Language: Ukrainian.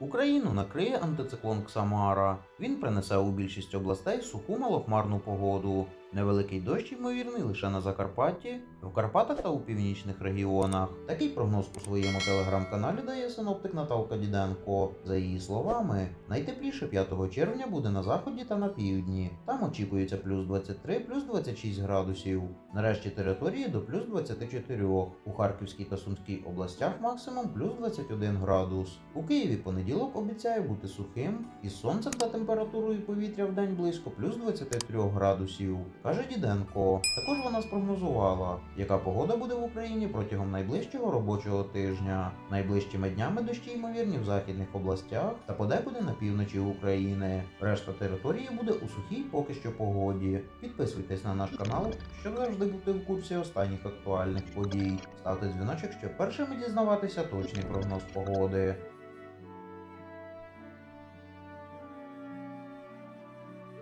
Україну накриє антициклон Ксамара. Він принесе у більшість областей суху малохмарну погоду. Невеликий дощ ймовірний лише на Закарпатті, в Карпатах та у північних регіонах. Такий прогноз у своєму телеграм-каналі дає синоптик Наталка Діденко. За її словами, найтепліше 5 червня буде на заході та на півдні. Там очікується плюс 23, плюс 26 градусів. Нарешті території до плюс 24. У Харківській та Сумській областях максимум плюс 21 градус. У Києві понеділок обіцяє бути сухим із сонцем та температурою повітря в день близько плюс 23 градусів, каже Діденко. Також вона спрогнозувала, яка погода буде в Україні протягом найближчого робочого тижня. Найближчими днями дощі ймовірні в західних областях та подекуди на півночі України. Решта території буде у сухій поки що погоді. Підписуйтесь на наш канал, щоб завжди бути в курсі останніх актуальних подій. Ставте дзвіночок, щоб першими дізнаватися точний прогноз погоди.